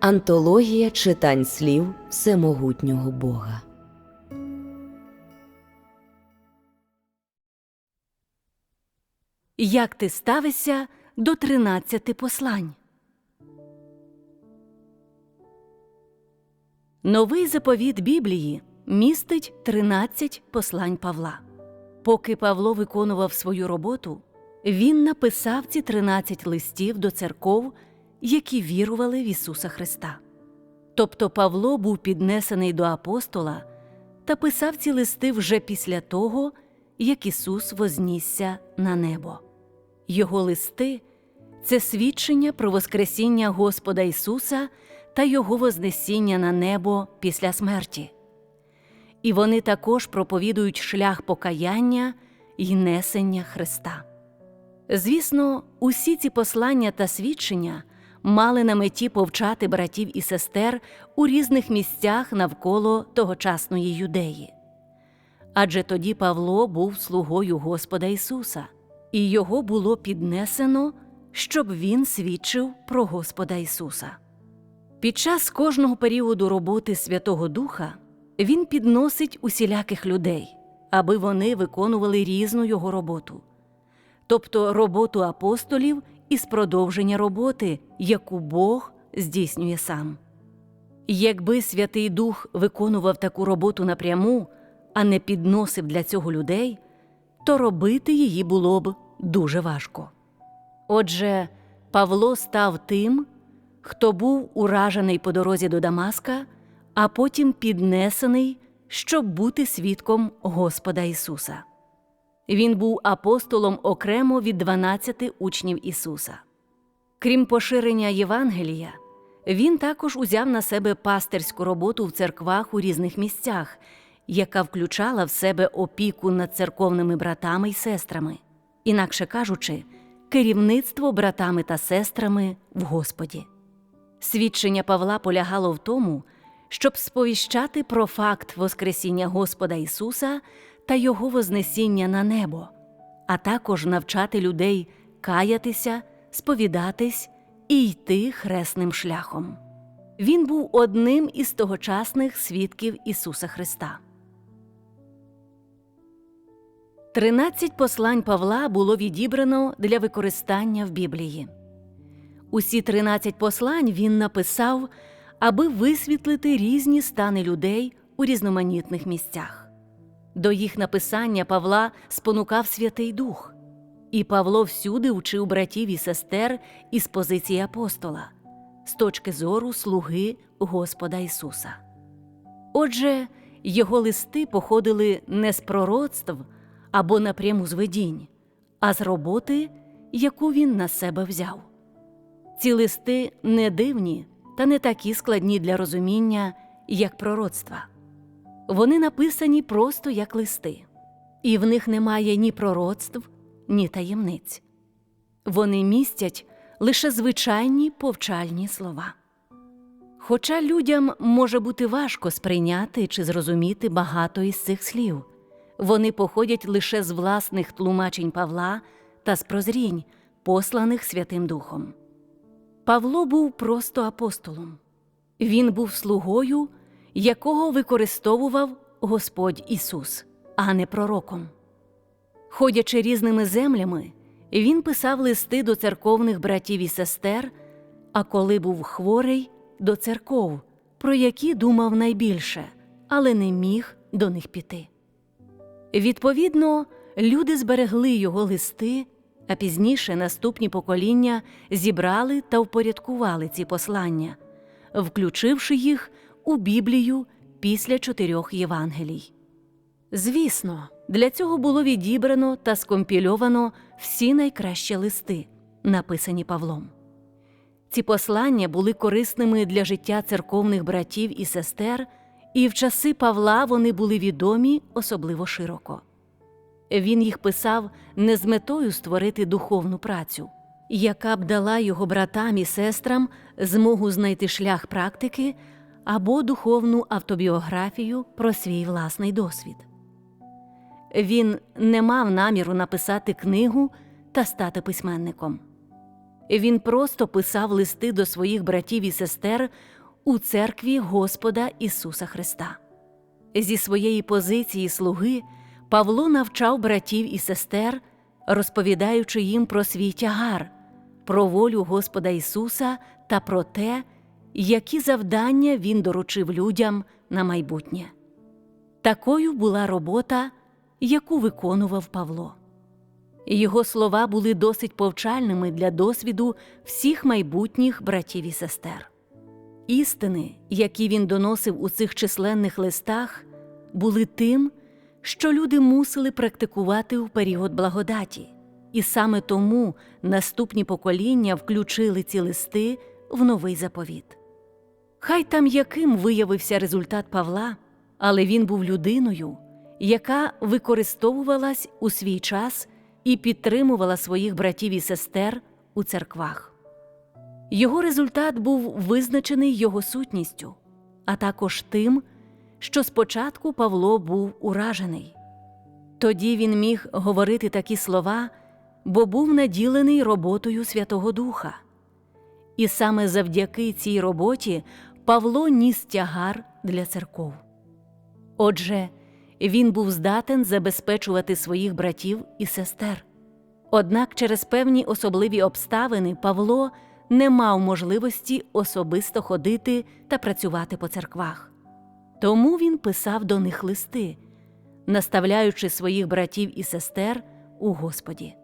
Антологія читань слів Всемогутнього Бога. Як ти ставишся до тринадцяти послань? Новий заповіт Біблії містить 13 послань Павла. Поки Павло виконував свою роботу, він написав ці 13 листів до церков, які вірували в Ісуса Христа. Тобто Павло був піднесений до апостола та писав ці листи вже після того, як Ісус вознісся на небо. Його листи це свідчення про Воскресіння Господа Ісуса та Його Вознесіння на небо після смерті. І вони також проповідують шлях покаяння й несення Христа. Звісно, усі ці послання та свідчення мали на меті повчати братів і сестер у різних місцях навколо тогочасної юдеї. Адже тоді Павло був слугою Господа Ісуса, і його було піднесено, щоб він свідчив про Господа Ісуса. Під час кожного періоду роботи Святого Духа він підносить усіляких людей, аби вони виконували різну його роботу, тобто роботу апостолів із продовження роботи, яку Бог здійснює сам. Якби Святий Дух виконував таку роботу напряму, а не підносив для цього людей, то робити її було б дуже важко. Отже, Павло став тим, хто був уражений по дорозі до Дамаска, а потім піднесений, щоб бути свідком Господа Ісуса. Він був апостолом окремо від 12 учнів Ісуса. Крім поширення Євангелія, він також узяв на себе пастирську роботу в церквах у різних місцях, яка включала в себе опіку над церковними братами й сестрами, інакше кажучи, керівництво братами та сестрами в Господі. Свідчення Павла полягало в тому, щоб сповіщати про факт Воскресіння Господа Ісуса та Його Вознесіння на небо, а також навчати людей каятися, сповідатись і йти хресним шляхом. Він був одним із тогочасних свідків Ісуса Христа. Тринадцять послань Павла було відібрано для використання в Біблії. Усі 13 послань він написав, аби висвітлити різні стани людей у різноманітних місцях. До їх написання Павла спонукав Святий Дух, і Павло всюди учив братів і сестер із позиції апостола, з точки зору слуги Господа Ісуса. Отже, його листи походили не з пророцтв або напряму з видінь, а з роботи, яку він на себе взяв. Ці листи не дивні та не такі складні для розуміння, як пророцтва. Вони написані просто як листи, і в них немає ні пророцтв, ні таємниць. Вони містять лише звичайні повчальні слова. Хоча людям може бути важко сприйняти чи зрозуміти багато із цих слів, вони походять лише з власних тлумачень Павла та з прозрінь, посланих Святим Духом. Павло був просто апостолом. Він був слугою, якого використовував Господь Ісус, а не пророком. Ходячи різними землями, він писав листи до церковних братів і сестер, а коли був хворий до церков, про які думав найбільше, але не міг до них піти. Відповідно, люди зберегли його листи а пізніше наступні покоління зібрали та впорядкували ці послання, включивши їх у Біблію після чотирьох Євангелій. Звісно, для цього було відібрано та скомпільовано всі найкращі листи, написані Павлом. Ці послання були корисними для життя церковних братів і сестер, і в часи Павла вони були відомі особливо широко. Він їх писав не з метою створити духовну працю, яка б дала його братам і сестрам змогу знайти шлях практики або духовну автобіографію про свій власний досвід. Він не мав наміру написати книгу та стати письменником. Він просто писав листи до своїх братів і сестер у церкві Господа Ісуса Христа. Зі своєї позиції слуги Павло навчав братів і сестер, розповідаючи їм про свій тягар, про волю Господа Ісуса та про те, які завдання Він доручив людям на майбутнє. Такою була робота, яку виконував Павло. Його слова були досить повчальними для досвіду всіх майбутніх братів і сестер. Істини, які він доносив у цих численних листах, були тим, що люди мусили практикувати у період благодаті, і саме тому наступні покоління включили ці листи в новий заповіт. Хай там яким виявився результат Павла, але він був людиною, яка використовувалась у свій час і підтримувала своїх братів і сестер у церквах. Його результат був визначений його сутністю, а також тим, що спочатку Павло був уражений. Тоді він міг говорити такі слова, бо був наділений роботою Святого Духа. І саме завдяки цій роботі Павло ніс тягар для церков. Отже, він був здатен забезпечувати своїх братів і сестер. Однак через певні особливі обставини Павло не мав можливості особисто ходити та працювати по церквах. Тому він писав до них листи, наставляючи своїх братів і сестер у Господі.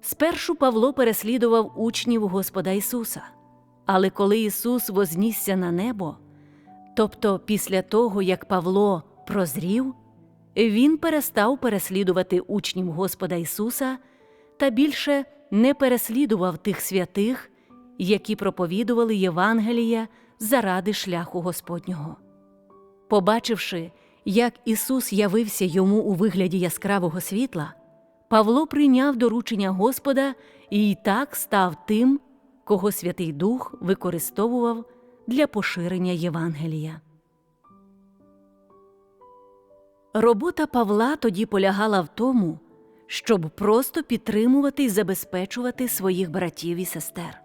Спершу Павло переслідував учнів Господа Ісуса, але коли Ісус вознісся на небо, тобто після того, як Павло прозрів, він перестав переслідувати учнів Господа Ісуса та більше не переслідував тих святих, які проповідували Євангелія заради шляху Господнього. Побачивши, як Ісус явився йому у вигляді яскравого світла, Павло прийняв доручення Господа і й так став тим, кого Святий Дух використовував для поширення Євангелія. Робота Павла тоді полягала в тому, щоб просто підтримувати і забезпечувати своїх братів і сестер.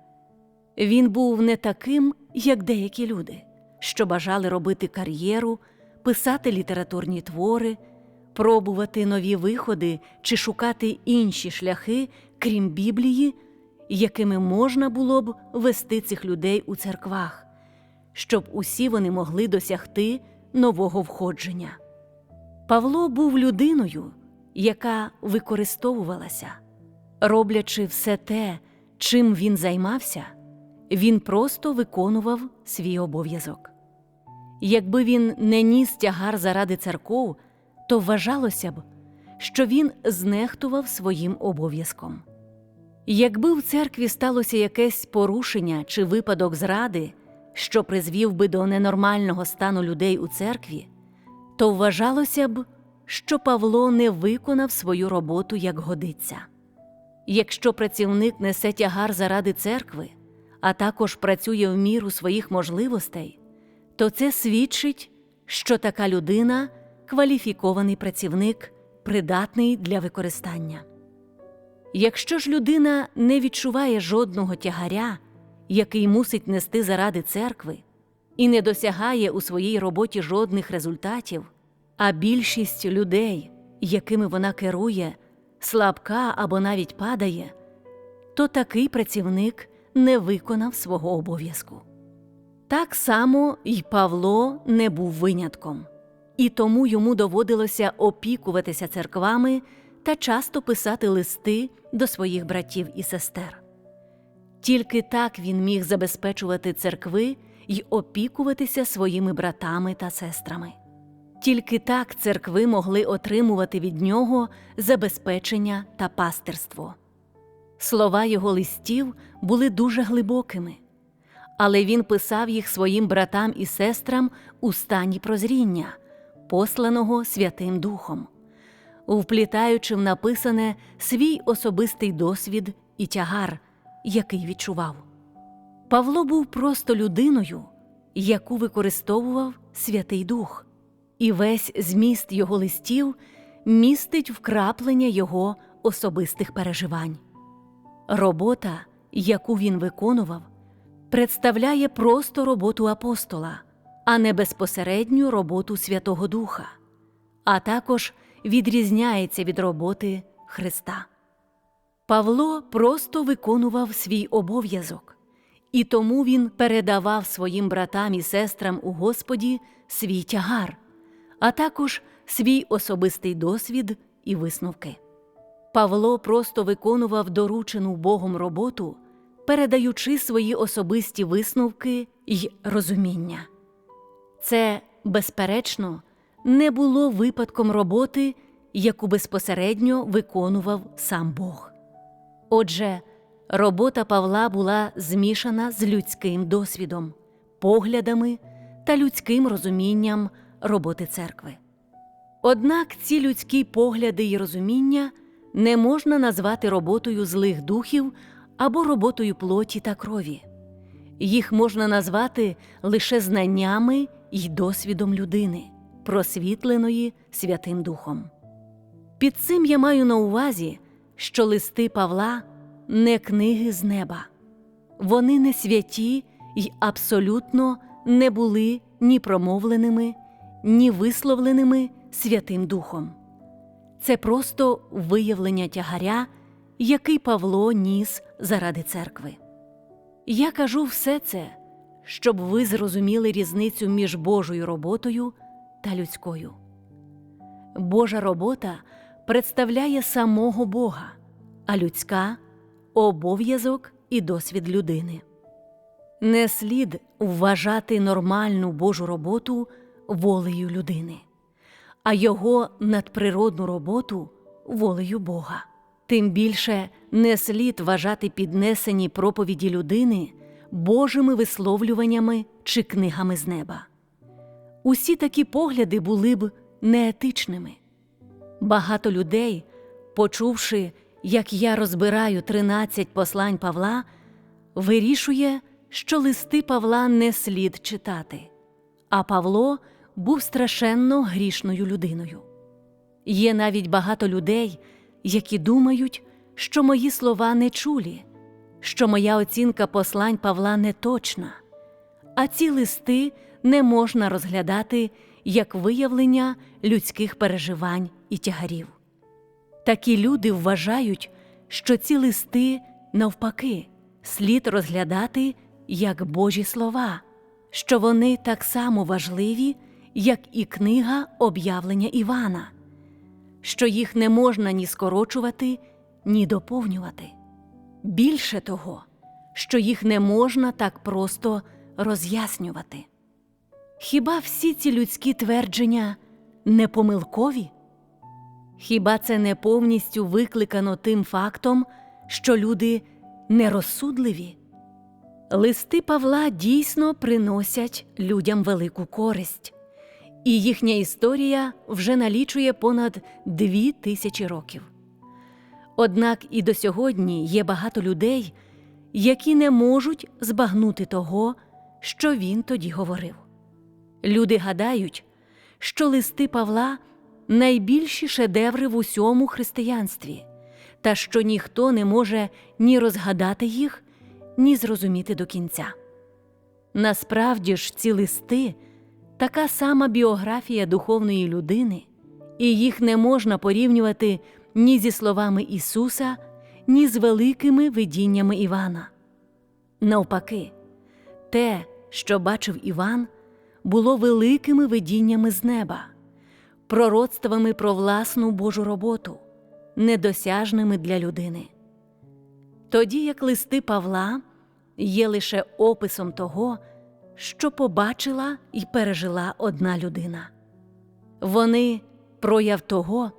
Він був не таким, як деякі люди, що бажали робити кар'єру, писати літературні твори, пробувати нові виходи чи шукати інші шляхи, крім Біблії, якими можна було б вести цих людей у церквах, щоб усі вони могли досягти нового входження. Павло був людиною, яка використовувалася, роблячи все те, чим він займався, він просто виконував свій обов'язок. Якби він не ніс тягар заради церков, то вважалося б, що він знехтував своїм обов'язком. Якби в церкві сталося якесь порушення чи випадок зради, що призвів би до ненормального стану людей у церкві, то вважалося б, що Павло не виконав свою роботу як годиться. Якщо працівник несе тягар заради церкви, а також працює в міру своїх можливостей, то це свідчить, що така людина кваліфікований працівник, придатний для використання. Якщо ж людина не відчуває жодного тягаря, який мусить нести заради церкви, і не досягає у своїй роботі жодних результатів, а більшість людей, якими вона керує, слабка або навіть падає, то такий працівник не виконав свого обов'язку. Так само й Павло не був винятком, і тому йому доводилося опікуватися церквами та часто писати листи до своїх братів і сестер. Тільки так він міг забезпечувати церкви й опікуватися своїми братами та сестрами. Тільки так церкви могли отримувати від нього забезпечення та пастирство. Слова його листів були дуже глибокими, але він писав їх своїм братам і сестрам у стані прозріння, посланого Святим Духом, вплітаючи в написане свій особистий досвід і тягар, який відчував. Павло був просто людиною, яку використовував Святий Дух, і весь зміст його листів містить вкраплення його особистих переживань. Робота, яку він виконував, представляє просто роботу апостола, а не безпосередню роботу Святого Духа, а також відрізняється від роботи Христа. Павло просто виконував свій обов'язок, і тому він передавав своїм братам і сестрам у Господі свій тягар, а також свій особистий досвід і висновки. Павло просто виконував доручену Богом роботу, передаючи свої особисті висновки й розуміння. Це, безперечно, не було випадком роботи, яку безпосередньо виконував сам Бог. Отже, робота Павла була змішана з людським досвідом, поглядами та людським розумінням роботи церкви. Однак ці людські погляди й розуміння не можна назвати роботою злих духів або роботою плоті та крові. Їх можна назвати лише знаннями й досвідом людини, просвітленої Святим Духом. Під цим я маю на увазі, що листи Павла не книги з неба. Вони не святі й абсолютно не були ні промовленими, ні висловленими Святим Духом. Це просто виявлення тягаря, який Павло ніс заради церкви. Я кажу все це, щоб ви зрозуміли різницю між Божою роботою та людською. Божа робота представляє самого Бога, а людська обов'язок і досвід людини. Не слід вважати нормальну Божу роботу волею людини, а його надприродну роботу волею Бога. Тим більше не слід вважати піднесені проповіді людини Божими висловлюваннями чи книгами з неба. Усі такі погляди були б неетичними. Багато людей, почувши, як я розбираю 13 послань Павла, вирішує, що листи Павла не слід читати, а Павло був страшенно грішною людиною. Є навіть багато людей, які думають, що мої слова не чулі, що моя оцінка послань Павла не точна, а ці листи не можна розглядати як виявлення людських переживань і тягарів. Такі люди вважають, що ці листи, навпаки, слід розглядати як Божі слова, що вони так само важливі, як і книга об'явлення Івана, що їх не можна ні скорочувати, ні доповнювати. Більше того, що їх не можна так просто роз'яснювати. Хіба всі ці людські твердження не помилкові? Хіба це не повністю викликано тим фактом, що люди нерозсудливі? Листи Павла дійсно приносять людям велику користь, і їхня історія вже налічує понад дві тисячі років. Однак і до сьогодні є багато людей, які не можуть збагнути того, що він тоді говорив. Люди гадають, що листи Павла найбільші шедеври в усьому християнстві, та що ніхто не може ні розгадати їх, ні зрозуміти до кінця. Насправді ж ці листи така сама біографія духовної людини, і їх не можна порівнювати ні зі словами Ісуса, ні з великими видіннями Івана. Навпаки, те, що бачив Іван, було великими видіннями з неба, пророцтвами про власну Божу роботу, недосяжними для людини. Тоді як листи Павла є лише описом того, що побачила і пережила одна людина. Вони прояв того,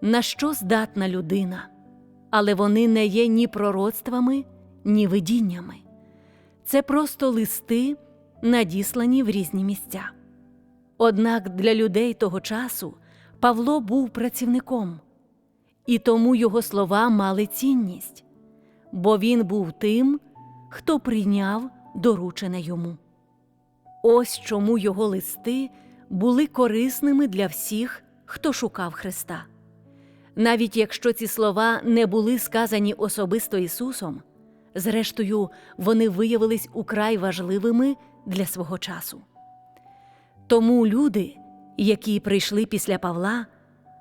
на що здатна людина, але вони не є ні пророцтвами, ні видіннями. Це просто листи, надіслані в різні місця. Однак для людей того часу Павло був працівником, і тому його слова мали цінність, бо він був тим, хто прийняв доручене йому. Ось чому його листи були корисними для всіх, хто шукав Христа. Навіть якщо ці слова не були сказані особисто Ісусом, Зрештою, вони виявились украй важливими для свого часу. Тому люди, які прийшли після Павла,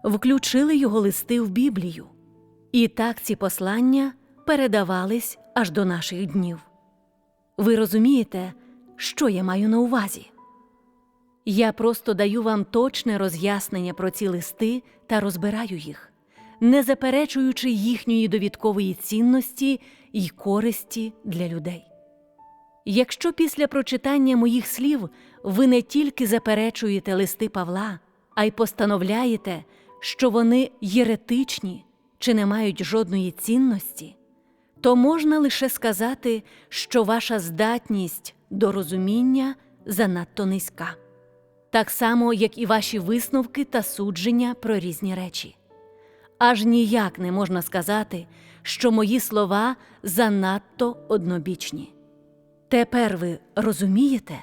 включили його листи в Біблію, і так ці послання передавались аж до наших днів. Ви розумієте, що я маю на увазі? Я просто даю вам точне роз'яснення про ці листи та розбираю їх, не заперечуючи їхньої довідкової цінності й користі для людей. Якщо після прочитання моїх слів ви не тільки заперечуєте листи Павла, а й постановляєте, що вони єретичні чи не мають жодної цінності, то можна лише сказати, що ваша здатність до розуміння занадто низька, так само, як і ваші висновки та судження про різні речі. Аж ніяк не можна сказати, що мої слова занадто однобічні. Тепер ви розумієте?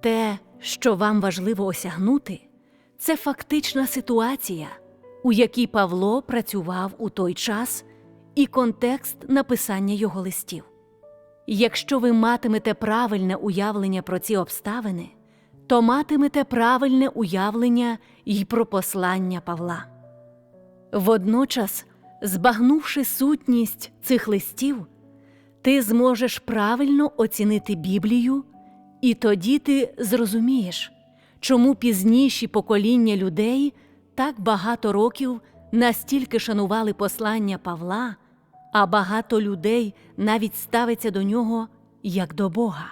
Те, що вам важливо осягнути, це фактична ситуація, у якій Павло працював у той час, і контекст написання його листів. Якщо ви матимете правильне уявлення про ці обставини, то матимете правильне уявлення й про послання Павла. Водночас, збагнувши сутність цих листів, ти зможеш правильно оцінити Біблію, і тоді ти зрозумієш, чому пізніші покоління людей так багато років настільки шанували послання Павла, а багато людей навіть ставиться до нього як до Бога.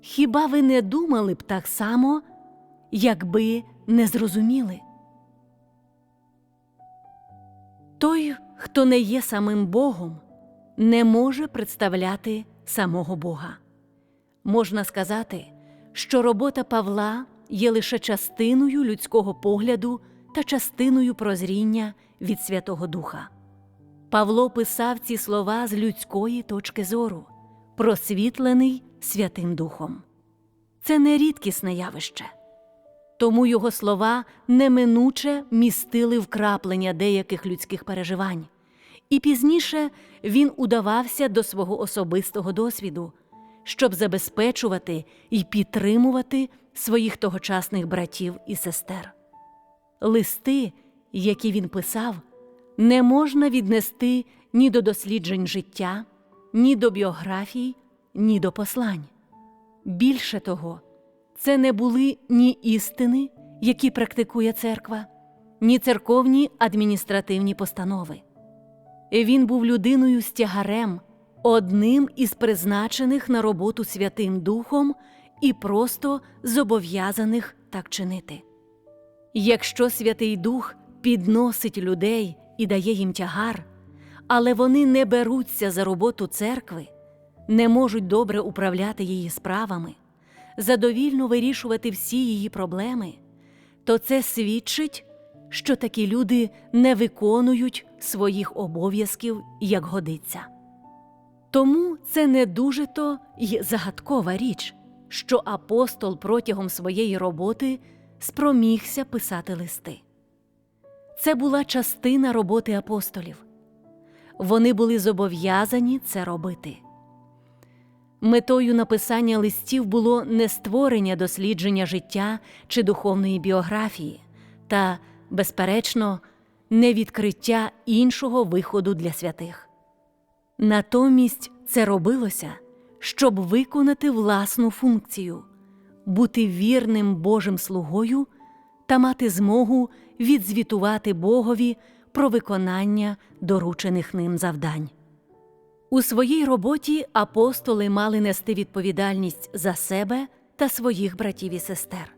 Хіба ви не думали б так само, якби не зрозуміли? Той, хто не є самим Богом, не може представляти самого Бога. Можна сказати, що робота Павла є лише частиною людського погляду та частиною прозріння від Святого Духа. Павло писав ці слова з людської точки зору, просвітлений Святим Духом. Це не рідкісне явище. Тому його слова неминуче містили вкраплення деяких людських переживань, і пізніше він удавався до свого особистого досвіду, щоб забезпечувати і підтримувати своїх тогочасних братів і сестер. Листи, які він писав, не можна віднести ні до досліджень життя, ні до біографій, ні до послань. Більше того, це не були ні істини, які практикує церква, ні церковні адміністративні постанови. Він був людиною з тягарем, одним із призначених на роботу Святим Духом і просто зобов'язаних так чинити. Якщо Святий Дух підносить людей і дає їм тягар, але вони не беруться за роботу церкви, не можуть добре управляти її справами, задовільно вирішувати всі її проблеми, то це свідчить, що такі люди не виконують своїх обов'язків як годиться. Тому це не дуже то й загадкова річ, що апостол протягом своєї роботи спромігся писати листи. Це була частина роботи апостолів. Вони були зобов'язані це робити. Метою написання листів було не створення дослідження життя чи духовної біографії, та, безперечно, не відкриття іншого виходу для святих. Натомість це робилося, щоб виконати власну функцію, бути вірним Божим слугою та мати змогу відзвітувати Богові про виконання доручених ним завдань. У своїй роботі апостоли мали нести відповідальність за себе та своїх братів і сестер,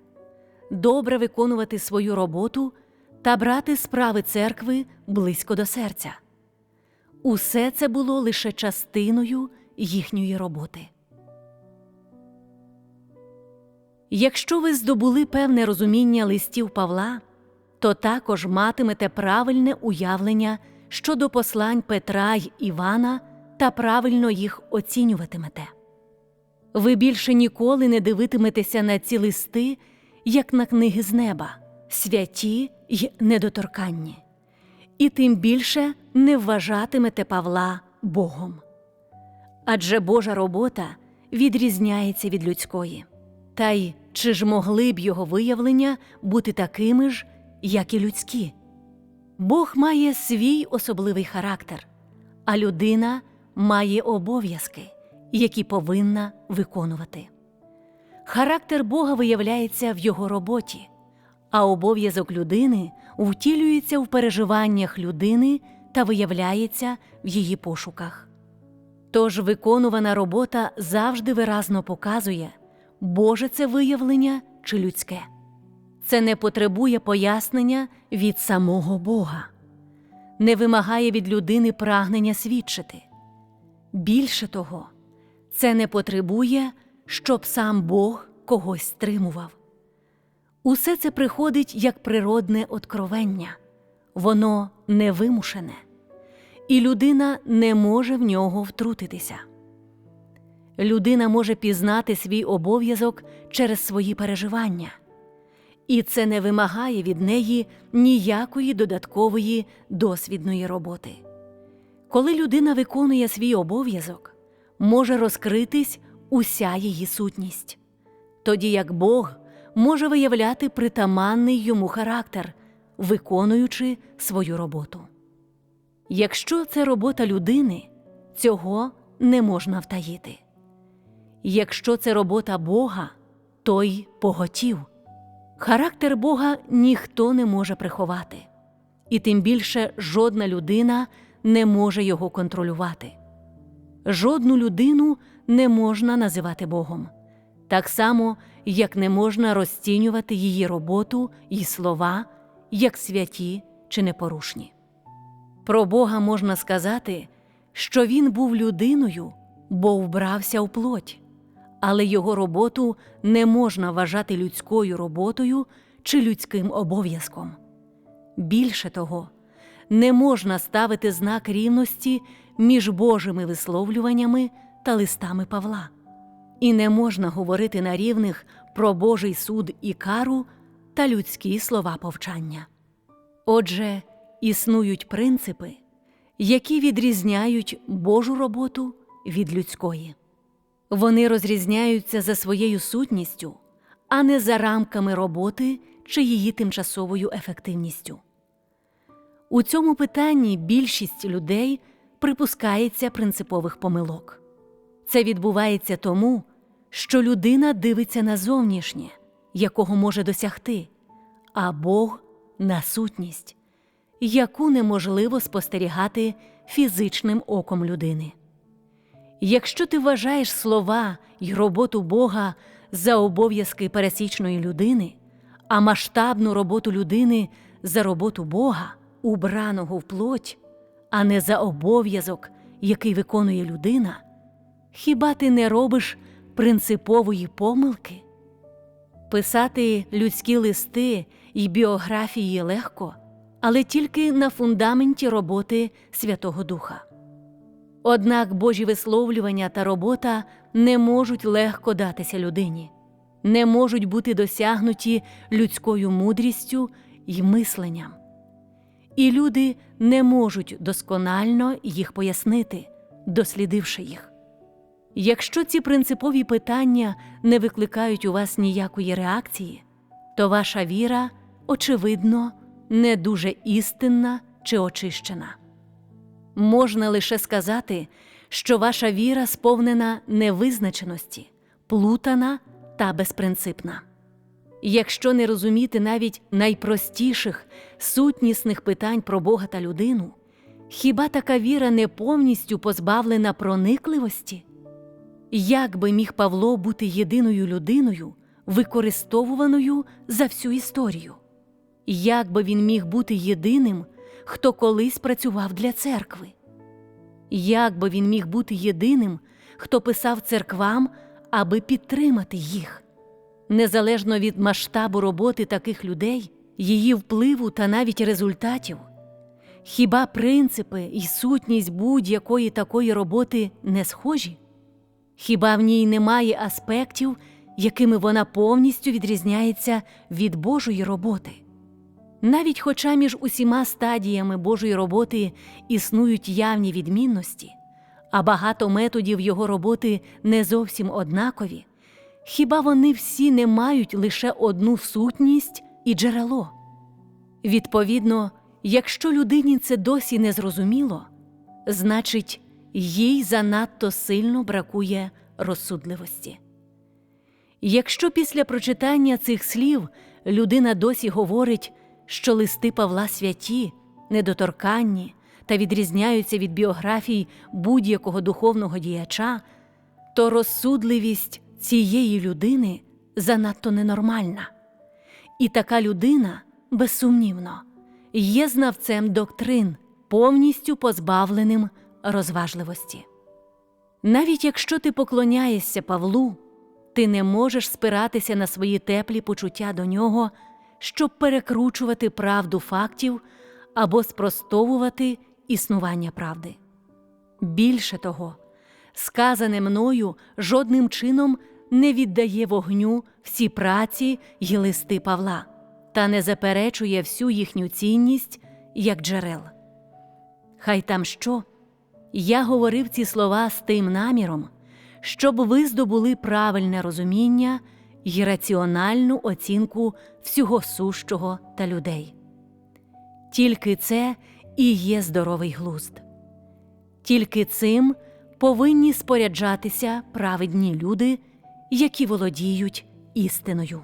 добре виконувати свою роботу та брати справи церкви близько до серця. Усе це було лише частиною їхньої роботи. Якщо ви здобули певне розуміння листів Павла, то також матимете правильне уявлення щодо послань Петра й Івана та правильно їх оцінюватимете. Ви більше ніколи не дивитиметеся на ці листи, як на книги з неба, святі й недоторканні, і тим більше не вважатимете Павла Богом. Адже Божа робота відрізняється від людської. Та й чи ж могли б його виявлення бути такими ж, як і людські? Бог має свій особливий характер, а людина має обов'язки, які повинна виконувати. Характер Бога виявляється в його роботі, а обов'язок людини втілюється в переживаннях людини та виявляється в її пошуках. Тож виконувана робота завжди виразно показує, Боже це виявлення чи людське. Це не потребує пояснення від самого Бога, не вимагає від людини прагнення свідчити. Більше того, це не потребує, щоб сам Бог когось стримував. Усе це приходить як природне откровення, воно невимушене, і людина не може в нього втрутитися. Людина може пізнати свій обов'язок через свої переживання, і це не вимагає від неї ніякої додаткової досвідної роботи. Коли людина виконує свій обов'язок, може розкритись уся її сутність, тоді як Бог може виявляти притаманний йому характер, виконуючи свою роботу. Якщо це робота людини, цього не можна втаїти. Якщо це робота Бога, той поготів. Характер Бога ніхто не може приховати, і тим більше жодна людина не може його контролювати. Жодну людину не можна називати Богом, так само, як не можна розцінювати її роботу і слова як святі чи непорушні. Про Бога можна сказати, що Він був людиною, бо вбрався в плоть, але його роботу не можна вважати людською роботою чи людським обов'язком. Більше того, не можна ставити знак рівності між Божими висловлюваннями та листами Павла, і не можна говорити на рівних про Божий суд і кару та людські слова повчання. Отже, існують принципи, які відрізняють Божу роботу від людської. Вони розрізняються за своєю сутністю, а не за рамками роботи чи її тимчасовою ефективністю. У цьому питанні більшість людей припускається принципових помилок. Це відбувається тому, що людина дивиться на зовнішнє, якого може досягти, а Бог на сутність, яку неможливо спостерігати фізичним оком людини. Якщо ти вважаєш слова й роботу Бога за обов'язки пересічної людини, а масштабну роботу людини за роботу Бога, убраного в плоть, а не за обов'язок, який виконує людина, хіба ти не робиш принципової помилки? Писати людські листи і біографії легко, але тільки на фундаменті роботи Святого Духа. Однак Божі висловлювання та робота не можуть легко датися людині, не можуть бути досягнуті людською мудрістю й мисленням. І люди не можуть досконально їх пояснити, дослідивши їх. Якщо ці принципові питання не викликають у вас ніякої реакції, то ваша віра, очевидно, не дуже істинна чи очищена. Можна лише сказати, що ваша віра сповнена невизначеності, плутана та безпринципна. Якщо не розуміти навіть найпростіших сутнісних питань про Бога та людину, хіба така віра не повністю позбавлена проникливості? Як би міг Павло бути єдиною людиною, використовуваною за всю історію? Як би він міг бути єдиним, хто колись працював для церкви? Як би він міг бути єдиним, хто писав церквам, аби підтримати їх? Незалежно від масштабу роботи таких людей, її впливу та навіть результатів, хіба принципи і сутність будь-якої такої роботи не схожі? Хіба в ній немає аспектів, якими вона повністю відрізняється від Божої роботи? Навіть хоча між усіма стадіями Божої роботи існують явні відмінності, а багато методів його роботи не зовсім однакові, хіба вони всі не мають лише одну сутність і джерело? Відповідно, якщо людині це досі не зрозуміло, значить, їй занадто сильно бракує розсудливості. Якщо після прочитання цих слів людина досі говорить, що листи Павла святі, недоторканні та відрізняються від біографій будь-якого духовного діяча, то розсудливість цієї людини занадто ненормальна. І така людина, безсумнівно, є знавцем доктрин, повністю позбавленим розважливості. Навіть якщо ти поклоняєшся Павлу, ти не можеш спиратися на свої теплі почуття до нього, щоб перекручувати правду фактів або спростовувати існування правди. Більше того, сказане мною жодним чином не віддає вогню всі праці й листи Павла та не заперечує всю їхню цінність як джерел. Хай там що, я говорив ці слова з тим наміром, щоб ви здобули правильне розуміння й раціональну оцінку всього сущого та людей. Тільки це і є здоровий глузд. Тільки цим повинні споряджатися праведні люди, які володіють істиною.